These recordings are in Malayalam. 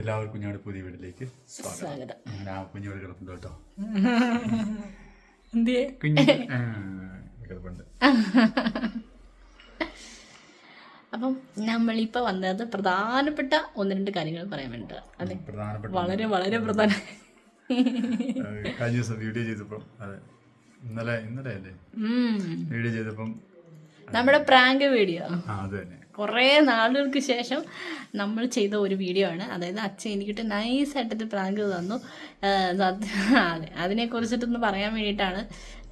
എല്ലാവർക്കും ഞങ്ങളുടെ പുതിയ വീട്ടിലേക്ക് സ്വാഗതം. ആ കുഞ്ഞോട് കിടപ്പുണ്ട് കേട്ടോ. കുഞ്ഞ് കിടപ്പുണ്ട്. അപ്പം നമ്മളിപ്പോൾ വന്നത് പ്രധാനപ്പെട്ട ഒന്ന് രണ്ട് കാര്യങ്ങൾ പറയാൻ വേണ്ടിട്ട്. അതെ പ്രധാനപ്പെട്ട വളരെ വളരെ പ്രധാന കഴിഞ്ഞ ദിവസം വീഡിയോ ചെയ്തപ്പം അതെ. ഇന്നലെ ഇന്നലെ അല്ലേ. വീഡിയോ ചെയ്തപ്പം നമ്മുടെ പ്രാങ്ക് വീഡിയോ. ആ അത് തന്നെ. കുറേ നാളുകൾക്ക് ശേഷം നമ്മൾ ചെയ്ത ഒരു വീഡിയോ ആണ്. അതായത് അച്ഛൻ എനിക്കിട്ട് നൈസായിട്ടൊരു പ്രാങ്ക് തന്നു. അതെ അതിനെക്കുറിച്ചിട്ടൊന്ന് പറയാൻ വേണ്ടിയിട്ടാണ്.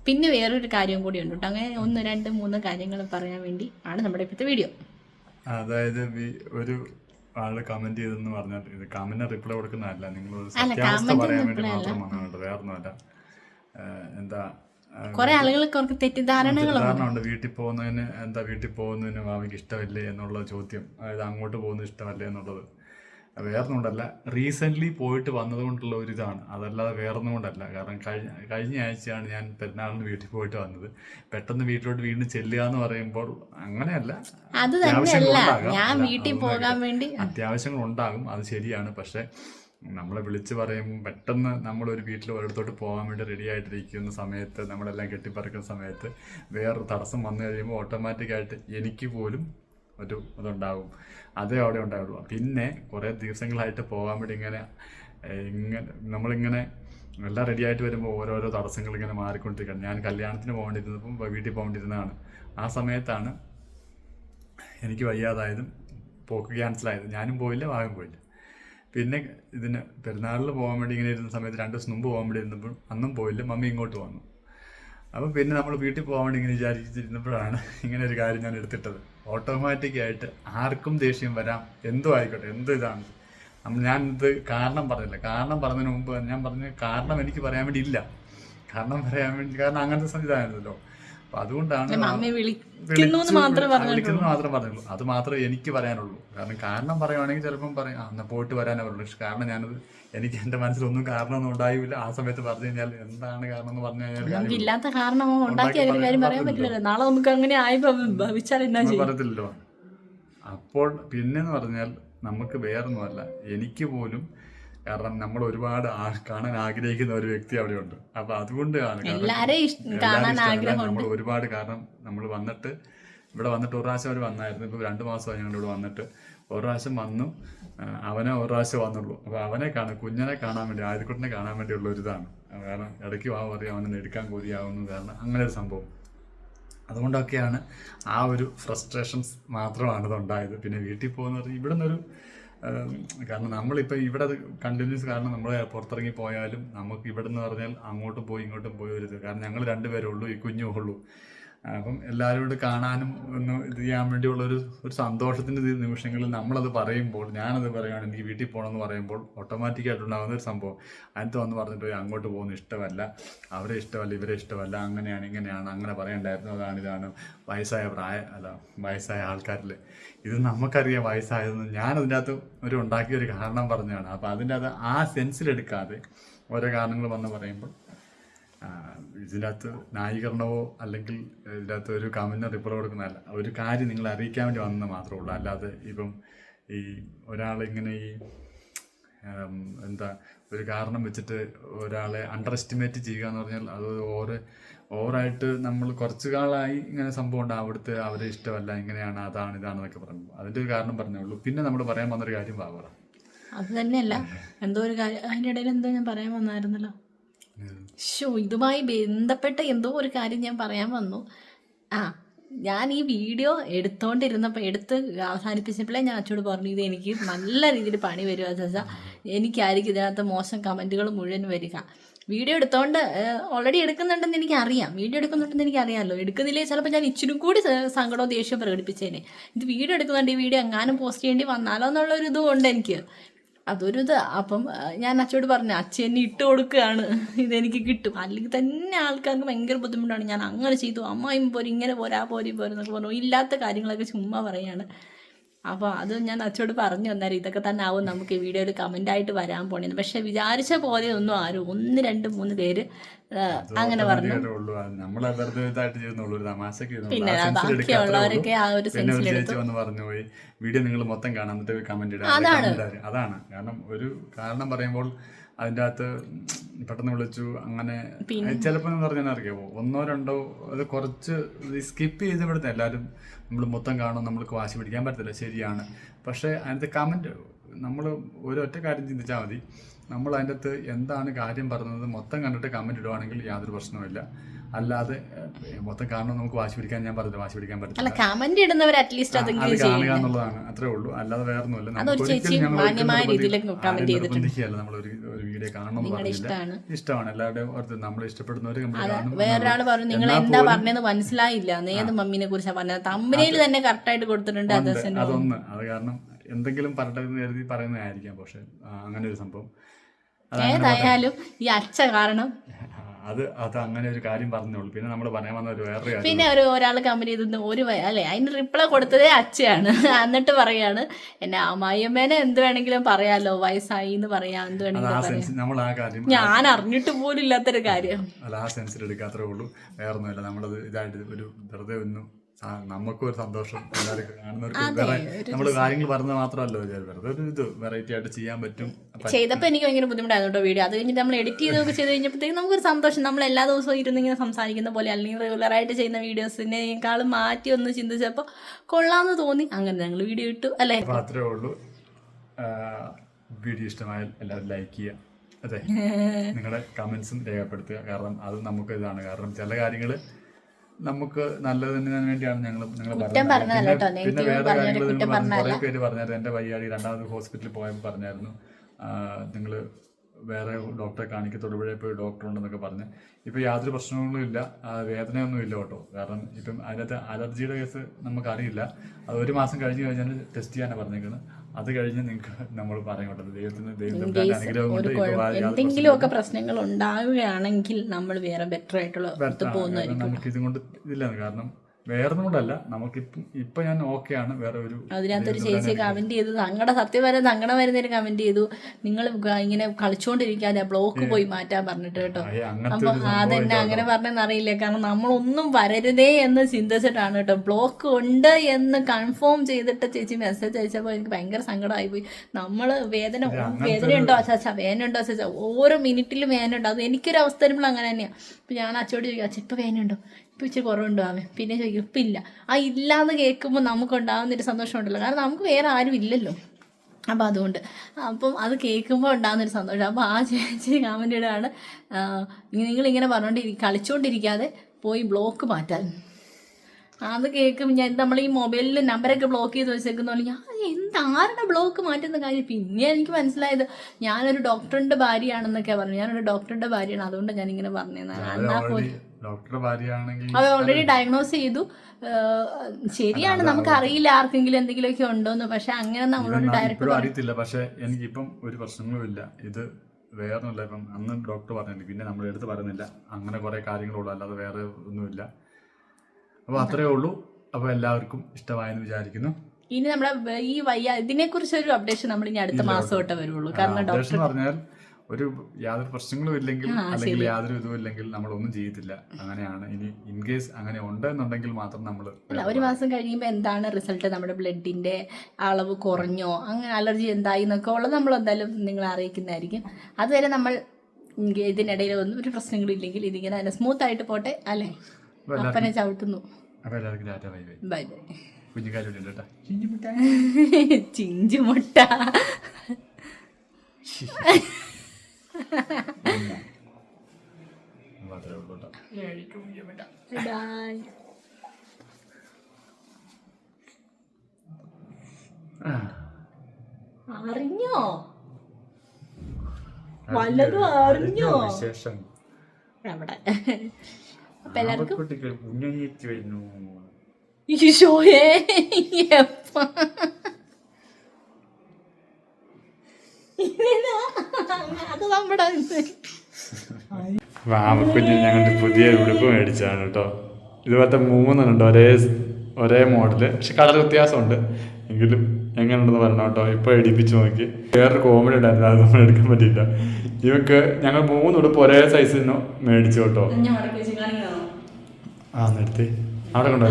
പിന്നെ വേറൊരു കാര്യം കൂടി ഉണ്ട് കേട്ടോ. അങ്ങനെ ഒന്ന് രണ്ട് മൂന്ന് കാര്യങ്ങൾ പറയാൻ വേണ്ടി ആണ് നമ്മുടെ ഇപ്പോഴത്തെ വീഡിയോ അതായത് ഒരു ആൾ കമന്റ് ചെയ്തെന്ന് പറഞ്ഞാൽ ഇത് കമന്റ് റിപ്ലൈ കൊടുക്കുന്നതല്ല. നിങ്ങൾ സത്യാവസ്ഥ പറയാൻ വേണ്ടി മാത്രമാണ് വേറൊന്നുമല്ല. എന്താ കുറേ ആളുകൾക്ക് അവർക്ക് തെറ്റിദ്ധാരണകളുണ്ട്. തെറ്റിദ്ധാരണ വീട്ടിൽ പോകുന്നതിന് എന്താ വീട്ടിൽ പോകുന്നതിന് മാമിക്ക് ഇഷ്ടമല്ലേ എന്നുള്ള ചോദ്യം. അതായത് അങ്ങോട്ട് പോകുന്നത് ഇഷ്ടമല്ലേ എന്നുള്ളത്. വേറൊന്നുകൊണ്ടല്ല റീസെന്റ്ലി പോയിട്ട് വന്നതുകൊണ്ടുള്ള ഒരു ഇതാണ്. അതല്ലാതെ വേറൊന്നുകൊണ്ടല്ല. കാരണം കഴിഞ്ഞ കഴിഞ്ഞ ആഴ്ചയാണ് ഞാൻ പെരുന്നാളിന് വീട്ടിൽ പോയിട്ട് വന്നത്. പെട്ടെന്ന് വീട്ടിലോട്ട് വീണ്ടും ചെല്ലുക എന്ന് പറയുമ്പോൾ അങ്ങനെയല്ല. അത് ഞാൻ വീട്ടിൽ പോകാൻ വേണ്ടി അത്യാവശ്യങ്ങൾ ഉണ്ടാകും അത് ശരിയാണ്. പക്ഷെ നമ്മളെ വിളിച്ച് പറയും പെട്ടെന്ന് നമ്മൾ ഒരു വീട്ടിൽ ഒരിടത്തോട്ട് പോകാൻ വേണ്ടി റെഡി ആയിട്ടിരിക്കുന്ന സമയത്ത് നമ്മളെല്ലാം കെട്ടിപ്പറക്കുന്ന സമയത്ത് വേറൊരു തടസ്സം വന്നു കഴിയുമ്പോൾ ഓട്ടോമാറ്റിക്കായിട്ട് എനിക്ക് പോലും ഒരു അതുണ്ടാകും അതേ അവിടെ ഉണ്ടാവുള്ളൂ. പിന്നെ കുറേ ദിവസങ്ങളായിട്ട് പോകാൻ വേണ്ടി ഇങ്ങനെ ഇങ്ങനെ നമ്മളിങ്ങനെ എല്ലാം റെഡി ആയിട്ട് വരുമ്പോൾ ഓരോരോ തടസ്സങ്ങൾ ഇങ്ങനെ മാറിക്കൊണ്ടിരിക്കുകയാണ്. ഞാൻ കല്യാണത്തിന് പോകേണ്ടിരുന്നപ്പം വീട്ടിൽ പോകേണ്ടിരുന്നതാണ് ആ സമയത്താണ് എനിക്ക് വയ്യാതായതും പോക്ക് ക്യാൻസലായത് ഞാനും പോയില്ല വാഗം പോയില്ല. പിന്നെ ഇതിന് പെരുന്നാളിൽ പോകാൻ വേണ്ടി ഇങ്ങനെ ഇരുന്ന സമയത്ത് രണ്ട് ദിവസം മുമ്പ് പോകാൻ വേണ്ടി ഇരുന്നപ്പോൾ അന്നും പോയില്ല മമ്മി ഇങ്ങോട്ട് വന്നു. അപ്പം പിന്നെ നമ്മൾ വീട്ടിൽ പോകാൻ വേണ്ടി ഇങ്ങനെ വിചാരിച്ചിരുന്നപ്പോഴാണ് ഇങ്ങനെ ഒരു കാര്യം ഞാൻ എടുത്തിട്ടത്. ഓട്ടോമാറ്റിക്കായിട്ട് ആർക്കും ദേഷ്യം വരാം. എന്തോ ആയിക്കോട്ടെ എന്തോ ഇതാണ്. ഞാൻ ഇത് കാരണം പറഞ്ഞില്ല. കാരണം പറഞ്ഞതിന് മുമ്പ് ഞാൻ പറഞ്ഞ കാരണം എനിക്ക് പറയാൻ വേണ്ടി ഇല്ല. കാരണം പറയാൻ വേണ്ടി കാരണം അങ്ങനത്തെ സംവിധാനമായിരുന്നല്ലോ അപ്പം അതുകൊണ്ടാണ് ആ- വിളിക്കുന്നു മാത്രമേ പറഞ്ഞുള്ളൂ. അത് മാത്രമേ എനിക്ക് പറയാനുള്ളൂ. കാരണം കാരണം പറയുവാണെങ്കിൽ ചിലപ്പം പറയും അന്ന് പോയിട്ട് വരാനേ പറയുള്ളൂ പക്ഷെ കാരണം ഞാനത് എനിക്ക് എന്റെ മനസ്സിലൊന്നും കാരണമൊന്നും ഉണ്ടായില്ല. ആ സമയത്ത് പറഞ്ഞു കഴിഞ്ഞാൽ എന്താണ് കാരണം എന്ന് പറഞ്ഞു കഴിഞ്ഞാൽ ഇല്ലാത്ത കാരണം ഉണ്ടാക്കി ഉണ്ടാക്കി ഒരു കാര്യം പറയാൻ പറയാൻ പറ്റില്ലല്ലോ. നാളെ നമുക്ക് അങ്ങനെ ആയി ഭവ- ഭവിച്ചാൽ എന്നാ ചെയ്യും? പറയത്തില്ലല്ലോ. അപ്പോൾ പിന്നെന്ന് പറഞ്ഞാൽ നമുക്ക് വേറൊന്നുമല്ല. എനിക്ക് പോലും കാരണം നമ്മൾ ഒരുപാട് കാണാൻ ആഗ്രഹിക്കുന്ന ഒരു വ്യക്തി അവിടെയുണ്ട്. അപ്പൊ അതുകൊണ്ടാണ് നമ്മൾ ഒരുപാട് കാരണം നമ്മൾ വന്നിട്ട് ഇവിടെ വന്നിട്ട് ഒരു പ്രാവശ്യം അവർ വന്നായിരുന്നു. ഇപ്പൊ രണ്ടു മാസമായി ഞങ്ങൾ ഇവിടെ വന്നിട്ട്. ഒരു പ്രാവശ്യം വന്നു. അവനെ ഒരു പ്രാവശ്യം വന്നുള്ളൂ. അപ്പൊ അവനെ കാണാൻ കുഞ്ഞിനെ കാണാൻ വേണ്ടി ആദ്യക്കുട്ടിനെ കാണാൻ വേണ്ടിയുള്ള ഒരു ഇതാണ്. കാരണം ഇടയ്ക്ക് ആ പറയും അവനെ എടുക്കാൻ കൂതിയാവുന്നു കാരണം അങ്ങനെ ഒരു സംഭവം. അതുകൊണ്ടൊക്കെയാണ് ആ ഒരു ഫ്രസ്ട്രേഷൻസ് മാത്രമാണ് ഇത് ഉണ്ടായത് പിന്നെ വീട്ടിൽ പോകുന്നത് ഇവിടെ നിന്നൊരു ഉം, കാരണം നമ്മളിപ്പോൾ ഇവിടെ കണ്ടിന്യൂസ് കാരണം നമ്മൾ പുറത്തിറങ്ങി പോയാലും നമുക്ക് ഇവിടെ നിന്ന് പറഞ്ഞാൽ അങ്ങോട്ടും പോയി ഇങ്ങോട്ടും പോയി ഒരു കാരണം ഞങ്ങൾ രണ്ടുപേരേ ഉള്ളൂ ഈ കുഞ്ഞും ഉള്ളൂ. അപ്പം എല്ലാവരും കൂടെ കാണാനും ഒന്ന് ഇത് ചെയ്യാൻ വേണ്ടിയുള്ള ഒരു സന്തോഷത്തിന്റെ നിമിഷങ്ങളിൽ നമ്മളത് പറയുമ്പോൾ ഞാനത് പറയുകയാണ് എനിക്ക് വീട്ടിൽ പോകണമെന്ന് പറയുമ്പോൾ ഓട്ടോമാറ്റിക്കായിട്ടുണ്ടാകുന്ന ഒരു സംഭവം. അതിനകത്ത് വന്ന് പറഞ്ഞിട്ട് "പോയി അങ്ങോട്ട് പോകുന്ന ഇഷ്ടമല്ല അവരെ ഇഷ്ടമല്ല ഇവരെ ഇഷ്ടമല്ല അങ്ങനെയാണ് ഇങ്ങനെയാണ് അങ്ങനെ പറയണ്ടായിരുന്നു അതാണ് ഇതാണ്. വയസ്സായ പ്രായ അല്ല വയസ്സായ ആൾക്കാരിൽ ഇത് നമുക്കറിയാം വയസ്സായതെന്ന്. ഞാൻ അതിന്റെ അകത്ത് ഒരു ഉണ്ടാക്കിയ ഒരു കാരണം പറഞ്ഞതാണ്. അപ്പോൾ അതിന്റെ അത് ആ സെൻസിലെടുക്കാതെ ഓരോ കാരണങ്ങൾ വന്ന് പറയുമ്പോൾ ഇതിനകത്ത് ന്യായീകരണമോ അല്ലെങ്കിൽ ഇതിനകത്ത് ഒരു കമന്റ് റിപ്ലൈ കൊടുക്കുന്നതല്ല. ഒരു കാര്യം നിങ്ങൾ അറിയിക്കാൻ വേണ്ടി വന്നത് മാത്രമേ ഉള്ളൂ. അല്ലാതെ ഇപ്പം ഈ ഒരാൾ ഇങ്ങനെ ഈ എന്താ ഒരു കാരണം വെച്ചിട്ട് ഒരാളെ അണ്ടർ എസ്റ്റിമേറ്റ് ചെയ്യുക എന്ന് പറഞ്ഞാൽ അത് ഓവർ ഓവറായിട്ട് നമ്മൾ കുറച്ച് കാലമായി ഇങ്ങനെ സംഭവം ഉണ്ട്. അവിടുത്തെ അവരെ ഇഷ്ടമല്ല ഇങ്ങനെയാണ് അതാണ് ഇതാണെന്നൊക്കെ പറഞ്ഞു അതിന്റെ ഒരു കാരണം പറഞ്ഞേ ഉള്ളൂ. പിന്നെ നമ്മൾ പറയാൻ വന്നൊരു കാര്യം ബാബറ. അത് തന്നെയല്ല. എന്തോ ഒരു കാര്യം അതിന്റെ ഇടയിൽ എന്തോ ഞാൻ പറയാൻ വന്നായിരുന്നല്ലോ. ഷോ ഇതുമായി ബന്ധപ്പെട്ട എന്തോ ഒരു കാര്യം ഞാൻ പറയാൻ വന്നു. ആ ഞാൻ ഈ വീഡിയോ എടുത്തോണ്ടിരുന്നപ്പോൾ എടുത്ത് അവസാനിപ്പിച്ചപ്പോഴേ ഞാൻ അച്ചോട് പറഞ്ഞു ഇത് എനിക്ക് നല്ല രീതിയിൽ പണി വരുക ചാച്ചാ എനിക്കായിരിക്കും ഇതിനകത്ത് മോശം കമന്റുകൾ മുഴുവൻ വരിക. വീഡിയോ എടുത്തോണ്ട് ഓൾറെഡി എടുക്കുന്നുണ്ടെന്ന് എനിക്കറിയാം. വീഡിയോ എടുക്കുന്നുണ്ടെന്ന് എനിക്കറിയാമല്ലോ എടുക്കുന്നില്ലേ? ചിലപ്പോൾ ഞാൻ ഇച്ചിരി കൂടി സങ്കടവും ദേഷ്യവും പ്രകടിപ്പിച്ചേനെ. ഇത് വീഡിയോ എടുക്കുന്നുണ്ട് ഈ വീഡിയോ എങ്ങാനും പോസ്റ്റ് ചെയ്യേണ്ടി വന്നാലോ എന്നുള്ളൊരു ഇതും ഉണ്ട് എനിക്ക്. അതൊരു ഇത്. അപ്പം ഞാൻ അച്ഛനോട് പറഞ്ഞു അച്ഛൻ എന്നെ ഇട്ട് കൊടുക്കുകയാണ്. ഇതെനിക്ക് കിട്ടും. അല്ലെങ്കിൽ തന്നെ ആൾക്കാർക്ക് ഭയങ്കര ബുദ്ധിമുട്ടാണ്. ഞാൻ അങ്ങനെ ചെയ്തു. അമ്മായും പോരും ഇങ്ങനെ പോരാ പോരി പോരെന്നൊക്കെ പറഞ്ഞു. ഇല്ലാത്ത കാര്യങ്ങളൊക്കെ ചുമ്മാ പറയാണ്. അപ്പോൾ അത് ഞാൻ അച്ഛനോട് പറഞ്ഞു തന്നാൽ ഇതൊക്കെ തന്നെ ആവും നമുക്ക് ഈ വീഡിയോയിൽ കമന്റായിട്ട് വരാൻ പോണേന്ന്. പക്ഷെ വിചാരിച്ച പോലെ ഒന്നും ആരും ഒന്ന് രണ്ട് മൂന്ന് പേര് അങ്ങനെ പറഞ്ഞു. പിന്നെ ബാക്കിയുള്ളവരൊക്കെ ആ ഒരു സെൻസിലെടുത്തു വീഡിയോ നിങ്ങൾ മൊത്തം കാണാൻ കമന്റ് അതാണ്. കാരണം ഒരു കാരണം പറയുമ്പോൾ അതിന്റെ അകത്ത് പെട്ടെന്ന് വിളിച്ചു അങ്ങനെ. ചിലപ്പോൾ എന്ന് പറഞ്ഞാൽ അറിയാമോ ഒന്നോ രണ്ടോ അത് കുറച്ച് സ്കിപ്പ് ചെയ്ത് ഇവിടുത്തെ എല്ലാവരും നമ്മൾ മൊത്തം കാണും നമ്മൾക്ക് വാശി പിടിക്കാൻ പറ്റത്തില്ല ശരിയാണ്. പക്ഷേ അതിനകത്ത് കമന്റ് നമ്മൾ ഒരൊറ്റ ഒറ്റ കാര്യം ചിന്തിച്ചാൽ മതി. നമ്മൾ അതിന്റെ അകത്ത് എന്താണ് കാര്യം പറഞ്ഞത് മൊത്തം കണ്ടിട്ട് കമന്റ് ഇടുവാണെങ്കിൽ യാതൊരു പ്രശ്നവുമില്ല. അല്ലാതെ മൊത്തം കാരണം നമുക്ക് വാശി പിടിക്കാൻ ഞാൻ പറഞ്ഞില്ല. വാശി പിടിക്കാൻ പറ്റില്ല കമന്റ് ഇടുന്നവർ അറ്റ്ലീസ്റ്റ് അത് കാണുക എന്നുള്ളതാണ്. അത്രേ ഉള്ളൂ. അല്ലാതെ വേറെ ഒന്നുമില്ല. നിർബന്ധിക്കുകയല്ല നമ്മൾ ഒരു ഒരു വീഡിയോ കാണണം പറഞ്ഞില്ല. ഇഷ്ടമാണ്. എല്ലാവരുടെയും ഓർത്ത് നമ്മൾ ഇഷ്ടപ്പെടുന്നവർ വേറൊരാൾ പറഞ്ഞു നിങ്ങൾ എന്താ പറഞ്ഞത് മനസ്സിലായില്ല. ഏത് മമ്മീനെ കുറിച്ചാണ് പറഞ്ഞത്? തമ്പനയിൽ തന്നെ കറക്റ്റ് ആയിട്ട് കൊടുത്തിട്ടുണ്ട്. അതൊന്ന്. അത് കാരണം എന്തെങ്കിലും പറയട്ടെ എന്ന് കരുതി പറയുന്നതായിരിക്കാം. പക്ഷെ അങ്ങനെ ഒരു സംഭവം. ഏതായാലും ഈ അച്ഛ കാരണം. അത് അത് അങ്ങനെ ഒരു കാര്യം പറഞ്ഞോളൂ. പിന്നെ നമ്മൾ പറയാൻ വന്ന ഒരു വേറെ കാര്യം പിന്നെ ഒരു ഒരാൾ കമ്പനി ചെയ്തത് ഒരു അല്ലെ അതിന് റിപ്ലൈ കൊടുത്തതേ അച്ഛയാണ്. എന്നിട്ട് പറയാണ് എന്നെ അമ്മായിയമ്മേനെ എന്ത് വേണമെങ്കിലും പറയാലോ വയസ്സായി എന്ന് പറയാം എന്ത് വേണമെങ്കിലും ഞാൻ അറിഞ്ഞിട്ട് പോലും ഇല്ലാത്തൊരു കാര്യം. അല്ല ആ സെൻസിൽ എടുക്കാത്രേ ഉള്ളൂ. വേറൊന്നുമില്ല നമ്മളത് ഇതായിട്ട് ഒരു വെറുതെ ഒന്ന് നമുക്കും ഒരു സന്തോഷം. എല്ലാവർക്കും കാണുന്നവർക്ക് നമ്മൾ കാര്യങ്ങൾ പറഞ്ഞത് മാത്രമല്ലോ വെറുതെ ഒരു ഇത് വെറൈറ്റി ആയിട്ട് ചെയ്യാൻ പറ്റും. ചെയ്തപ്പോ ചെയ്തപ്പോൾ എനിക്ക് ഭയങ്കര ബുദ്ധിമുട്ടായിരുന്നു കേട്ടോ വീഡിയോ. അത് കഴിഞ്ഞിട്ട് നമ്മൾ എഡിറ്റ് ചെയ്തൊക്കെ ചെയ്ത് കഴിഞ്ഞപ്പോഴത്തേക്ക് നമുക്കൊരു സന്തോഷം. നമ്മൾ എല്ലാ ദിവസവും ഇരുന്ന് ഇങ്ങനെ സംസാരിക്കുന്ന പോലെ അല്ലെങ്കിൽ റെഗുലറായിട്ട് ചെയ്യുന്ന വീഡിയോസിനേക്കാളും മാറ്റി ഒന്ന് ചിന്തിച്ചപ്പോൾ കൊള്ളാന്ന് തോന്നി. അങ്ങനെ ഞങ്ങൾ വീഡിയോ ഇട്ടു അല്ലേ? അത്രേ ഉള്ളൂ. വീഡിയോ ഇഷ്ടമായാൽ എല്ലാവരും ലൈക്ക് ചെയ്യുക. അതെ. നിങ്ങളുടെ കമന്റ്സും രേഖപ്പെടുത്തുക. കാരണം അത് നമുക്ക് ഇതാണ്. കാരണം ചില കാര്യങ്ങൾ നമുക്ക് നല്ലതിന് വേണ്ടിയാണ് ഞങ്ങൾ നിങ്ങൾ പറഞ്ഞത്. പിന്നെ വേറെ കാര്യങ്ങൾ കുറെ പേര് പറഞ്ഞായിരുന്നു. എന്റെ വയ്യാടി രണ്ടാമത് ഹോസ്പിറ്റലിൽ പോയപ്പോൾ പറഞ്ഞായിരുന്നു. നിങ്ങൾ വേറെ ഡോക്ടറെ കാണിക്കുക തൊടുപുഴയിൽ പോയി ഡോക്ടർ ഉണ്ടെന്നൊക്കെ പറഞ്ഞ്. ഇപ്പം യാതൊരു പ്രശ്നങ്ങളും ഇല്ല. വേദനയൊന്നും ഇല്ല കേട്ടോ. കാരണം ഇപ്പം അതിനകത്ത് അലർജിയുടെ കേസ് നമുക്കറിയില്ല. അത് ഒരു മാസം കഴിഞ്ഞ് കഴിഞ്ഞാൽ ടെസ്റ്റ് ചെയ്യാനാണ് പറഞ്ഞേക്കുന്നത്. അത് കഴിഞ്ഞ് നിങ്ങൾക്ക് നമ്മൾ പറയും ദൈവത്തിന് ദൈവത്തിന്റെ അനുഗ്രഹം കൊണ്ട് പ്രശ്നങ്ങൾ ഉണ്ടാവുകയാണെങ്കിൽ നമ്മൾ വേറെ ബെറ്റർ ആയിട്ടുള്ള നമുക്ക് ഇതും കൊണ്ട് ഇതില്ല കാരണം വേറെ കൊണ്ടല്ല നമുക്കിപ്പം ഞാൻ ഞാൻ ആണ്. വേറെ ഒരു അതിനകത്തൊരു ചേച്ചി കമന്റ് ചെയ്തു. തങ്ങളുടെ സത്യം വരെ തങ്ങടെ വരുന്നതിന് കമന്റ് ചെയ്തു. നിങ്ങൾ ഇങ്ങനെ കളിച്ചോണ്ടിരിക്കാതെ ബ്ലോക്ക് പോയി മാറ്റാൻ പറഞ്ഞിട്ട് കേട്ടോ. അപ്പൊ അതെന്നെ അങ്ങനെ പറഞ്ഞെന്നറിയില്ല. കാരണം നമ്മളൊന്നും വരരുതേ എന്ന് ചിന്തിച്ചിട്ടാണ് കേട്ടോ. ബ്ലോക്ക് ഉണ്ട് എന്ന് കൺഫേം ചെയ്തിട്ട് ചേച്ചി മെസ്സേജ് അയച്ചപ്പോൾ എനിക്ക് ഭയങ്കര സങ്കടമായി പോയി നമ്മൾ വേദന വേദന ഉണ്ടോ? അച്ഛാ അച്ഛാ വേദന ഉണ്ടോ? അച്ഛാ ഓരോ മിനിറ്റിലും വേദന ഉണ്ടോ. അത് എനിക്കൊരു അവസ്ഥ വരുമ്പോൾ അങ്ങനെ തന്നെയാണ് ഇപ്പം ഞാൻ അച്ചോട് ചോദിക്കും അച്ഛ വേദന വേദനയുണ്ടോ ഇപ്പം ഇച്ചിരി കുറവുണ്ടാവേ പിന്നെ ചോദിക്കും ഇപ്പം ഇല്ല ആ ഇല്ലാന്ന് കേൾക്കുമ്പോൾ നമുക്കുണ്ടാകുന്നൊരു സന്തോഷമുണ്ടല്ലോ. കാരണം നമുക്ക് വേറെ ആരും ഇല്ലല്ലോ. അപ്പം അതുകൊണ്ട്. അപ്പം അത് കേൾക്കുമ്പോൾ ഉണ്ടാകുന്നൊരു സന്തോഷം. അപ്പോൾ ആ ചേച്ചി കമന്റ് ഇടാണ്. നിങ്ങളിങ്ങനെ പറഞ്ഞുകൊണ്ടിരി കളിച്ചുകൊണ്ടിരിക്കാതെ പോയി ബ്ലോക്ക് മാറ്റാൻ. അത് കേൾക്കും ഞാൻ നമ്മൾ ഈ മൊബൈലിൽ നമ്പറൊക്കെ ബ്ലോക്ക് ചെയ്ത് വെച്ചേക്കുന്നു പോലെ ഞാൻ എന്താരുടെ ബ്ലോക്ക് മാറ്റുന്ന കാര്യം? പിന്നെ എനിക്ക് മനസ്സിലായത് ഞാനൊരു ഡോക്ടറിന്റെ ഭാര്യയാണെന്നൊക്കെ പറഞ്ഞു ഞാനൊരു ഡോക്ടറിന്റെ ഭാര്യയാണ്. അതുകൊണ്ട് ഞാനിങ്ങനെ പറഞ്ഞതാണ് എന്നാൽ ഓൾറെഡി ഡോക്ടറുടെ ഭാര്യയാണെങ്കിൽ അത് ഓൾറെഡി ഡയഗ്നോസ് ചെയ്തു. ശരിയാണ് നമുക്ക് അറിയില്ല ആർക്കെങ്കിലും എന്തെങ്കിലുമൊക്കെ ഉണ്ടോന്ന് പക്ഷെ അങ്ങനെ നമ്മളോട് ഡയറക്റ്റ് അറിയത്തില്ല. പക്ഷെ എനിക്കിപ്പം ഒരു പ്രശ്നങ്ങളും ഇല്ല. ഇത് വേറൊന്നുമില്ല. ഇപ്പം അന്ന് ഡോക്ടർ പറഞ്ഞില്ല പിന്നെ നമ്മൾ എടുത്ത് പറയുന്നില്ല അങ്ങനെ കുറെ കാര്യങ്ങളുള്ളൂ. അല്ലാതെ വേറെ ഒന്നുമില്ല. അപ്പോൾ അത്രേ ഉള്ളൂ. അപ്പോൾ എല്ലാവർക്കും ഇഷ്ടമായെന്ന് വിചാരിക്കുന്നു. ഇനി നമ്മളെ ഈ വയ്യ ഇതിനെ കുറിച്ച് ഒരു അപ്ഡേഷൻ നമ്മൾ ഇനി അടുത്ത മാസം തൊട്ടേ വരുള്ളൂ കാരണം ഡോക്ടർ പറഞ്ഞാൽ ഒരു യാതൊരു പ്രശ്നങ്ങളും ഇല്ലെങ്കിൽ അല്ലെങ്കിൽ യാതൊരു ഇതും ഇല്ലെങ്കിൽ നമ്മൾ ഒന്നും ചെയ്യത്തില്ല. അങ്ങനെയാണ്. ഇനി ഇൻ കേസ് അങ്ങനെ ഉണ്ട് എന്നുണ്ടെങ്കിൽ മാത്രം നമ്മൾ ഒരു മാസം കഴിയുമ്പോൾ എന്താണ് റിസൾട്ട് നമ്മുടെ ബ്ലഡിന്റെ അളവ് കുറഞ്ഞോ? അങ്ങനെ അലർജി എന്തായി എന്നൊക്കെ ഉള്ളത് നമ്മൾ എന്തായാലും നിങ്ങൾ അറിയിക്കുന്നതായിരിക്കും. അതുവരെ നമ്മൾ ഇതിനിടയിൽ ഒന്നും ഒരു പ്രശ്നങ്ങളും ഇല്ലെങ്കിൽ ഇതിങ്ങനെ തന്നെ സ്മൂത്ത് ആയിട്ട് പോട്ടെ അല്ലേ? അപ്പനെ ചവിട്ടുന്നു. Bye bye. ചിഞ്ചുമുട്ട അത്രേ ഉള്ളൂ കേട്ടോ ബൈ അറിഞ്ഞോ? വല്ലതും അറിഞ്ഞോ? വിശേഷം. അവിടെ അപ്പൊ എല്ലാവർക്കും ഈശോയേ അത് നമ്മുടെ വാമക്കുഞ്ഞ് ഞങ്ങളുടെ പുതിയ ഉടുപ്പ് മേടിച്ചാണ് കേട്ടോ. ഇതുപോലത്തെ മൂന്നെണ്ണുണ്ട് ഒരേ ഒരേ മോഡൽ. പക്ഷെ കളർ വ്യത്യാസമുണ്ട്. എങ്കിലും എങ്ങനെയുണ്ടെന്ന് പറഞ്ഞു കേട്ടോ. ഇപ്പോൾ എടിപ്പിച്ച് നോക്കി. വേറൊരു കോമഡി ഉണ്ടായിരുന്നു. അത് നമ്മൾ എടുക്കാൻ പറ്റിയില്ല. ഇവക്ക് ഞങ്ങൾ മൂന്ന് ഉടുപ്പ് ഒരേ സൈസിൽ നിന്ന് മേടിച്ചു കേട്ടോ. ആ നിർത്തി. അവിടെ കൊണ്ട്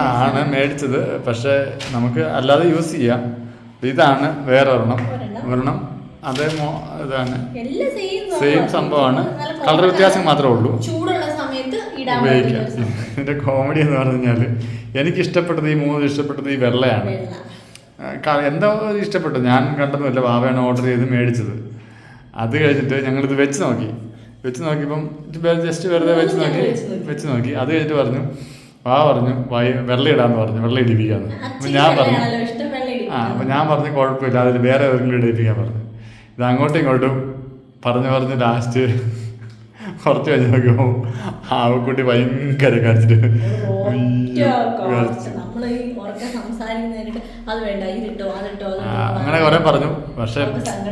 ആ ആണ് മേടിച്ചത്. പക്ഷെ നമുക്ക് അല്ലാതെ യൂസ് ചെയ്യാം. ഇതാണ് വേറെ ഒരെണ്ണം? ഒരെണ്ണം അതേ മോ ഇതാണ്. സെയിം സംഭവമാണ്. കളർ വ്യത്യാസം മാത്രമേ ഉള്ളൂ. ഉപയോഗിക്കാം. എന്റെ കോമഡി എന്ന് പറഞ്ഞു കഴിഞ്ഞാൽ എനിക്ക് ഇഷ്ടപ്പെട്ടത് ഈ മൂന്ന് ഇഷ്ടപ്പെട്ടത് ഈ വെള്ളയാണ്. വെള്ള. എന്തോ ഇഷ്ടപ്പെട്ടു. ഞാൻ കണ്ടതുമല്ല ബാബയാണ് ഓർഡർ ചെയ്ത് മേടിച്ചത്. അത് കഴിഞ്ഞിട്ട് ഞങ്ങളിത് വെച്ച് നോക്കി. വെച്ച് നോക്കിയപ്പം ജസ്റ്റ് വെറുതെ വെച്ച് നോക്കി. വെച്ച് നോക്കി. അത് കഴിഞ്ഞിട്ട് പറഞ്ഞു വാ പറഞ്ഞു വൈ വെള്ളയിടാന്ന് പറഞ്ഞു വെള്ള ഇടിപ്പിക്കാന്ന്. അപ്പം ഞാൻ പറഞ്ഞു ആ അപ്പം ഞാൻ പറഞ്ഞു കുഴപ്പമില്ല അതിൽ വേറെ ഏതെങ്കിലും ഇടിപ്പിക്കാൻ പറഞ്ഞു. ഇത് അങ്ങോട്ടും ഇങ്ങോട്ടും പറഞ്ഞു പറഞ്ഞ് ലാസ്റ്റ് കുറച്ച് കഴിഞ്ഞ് നോക്കുമ്പോൾ ആവക്കുട്ടി ഭയങ്കര കരച്ചിട്ട് അങ്ങനെ കുറെ പറഞ്ഞു. പക്ഷെ.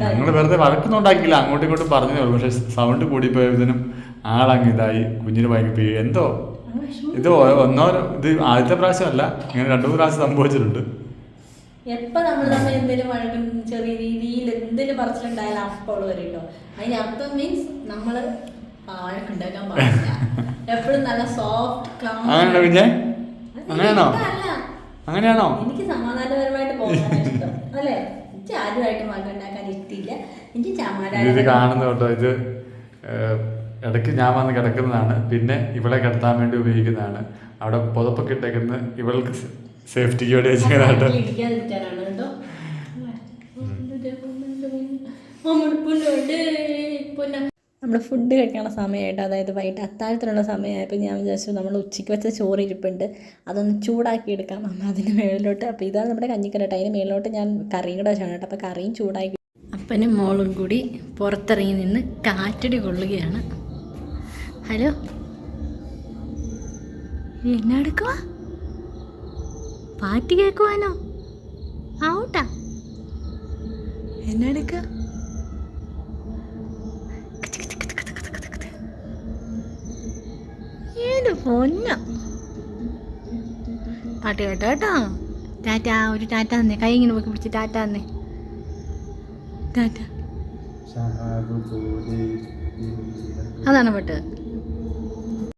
ഞങ്ങൾ വെറുതെ വഴക്കൊന്നും ഉണ്ടാക്കിയില്ല അങ്ങോട്ടും ഇങ്ങോട്ടും പറഞ്ഞു പക്ഷെ സൗണ്ട് കൂടിപ്പോയതിനും ആളങ്ങ് ഇതായി കുഞ്ഞിന് ഭയങ്കര എന്തോ ഇത് ഒന്നോ ഇത് ആദ്യത്തെ പ്രാവശ്യമല്ല. ഇങ്ങനെ രണ്ടു മൂന്ന് പ്രാവശ്യം സംഭവിച്ചിട്ടുണ്ട്. എപ്പോ നമ്മൾ തമ്മിൽ എന്തെങ്കിലും വഴക്കും ചെറിയ രീതിയിൽ എന്തെങ്കിലും പറച്ചിലുണ്ടായാലും അപ്പോൾ വരും കേട്ടോ അതിന് അർത്ഥം മീൻസ് നമ്മൾ വഴക്കുണ്ടാക്കാൻ പാടില്ല. എപ്പോഴും നല്ല സോഫ്റ്റ് അങ്ങനെയാണോ കുഞ്ഞെ? അങ്ങനെയാണോ? അങ്ങനെയാണോ? എനിക്ക് സമാധാനപരമായിട്ട് പോകാൻ ഇഷ്ടം. അല്ലേ? എനിക്ക് ആരുമായിട്ട് വഴക്കുണ്ടാക്കാൻ ഇഷ്ടമില്ല എനിക്ക് ഇത് ചമാരാൻ കാണുന്ന കേട്ടോ ഇത് ഇടയ്ക്ക് ഞാൻ വന്ന് കിടക്കുന്നതാണ്. പിന്നെ ഇവളെ കിടത്താൻ വേണ്ടി ഉപയോഗിക്കുന്നതാണ്. അവിടെ പുതപ്പൊക്കെ ഇട്ടേക്കുന്ന ഇവൾക്ക് സേഫ്റ്റിക്ക് വേണ്ടി വെച്ചിട്ട് നമ്മൾ ഫുഡ് കഴിക്കാനുള്ള സമയമായിട്ട് അതായത് വൈകിട്ട് അത്താഴത്തിനുള്ള സമയമായപ്പോൾ ഞാൻ വിചാരിച്ചു നമ്മൾ ഉച്ചയ്ക്ക് വെച്ച ചോറ് ഇരിപ്പുണ്ട്. അതൊന്ന് ചൂടാക്കി എടുക്കാം. നമ്മൾ അതിന് മേളിലോട്ട് അപ്പോൾ ഇതാണ് നമ്മുടെ കഞ്ഞിക്കരട്ട് അതിന് മേളിലോട്ട് ഞാൻ കറിയും കൂടെ വെച്ചാണ് കേട്ടോ. അപ്പോൾ കറിയും ചൂടാക്കി അപ്പനും മോളും കൂടി പുറത്തിറങ്ങി നിന്ന് കാറ്റടി കൊള്ളുകയാണ്. ഹലോ. എന്നെ എടുക്കുക പാട്ട് കേൾക്കുവാനോ? ആവട്ടാ എന്നെ എടുക്കുക പൊന്ന. പാട്ട് കേട്ടോ കേട്ടോ. ടാറ്റ ഒരു ടാറ്റ തന്നെ. കൈ ഇങ്ങനെ പൊക്കി പിടിച്ച് ടാറ്റ തന്നെ. ടാറ്റ. അതാണ് പാട്ട്.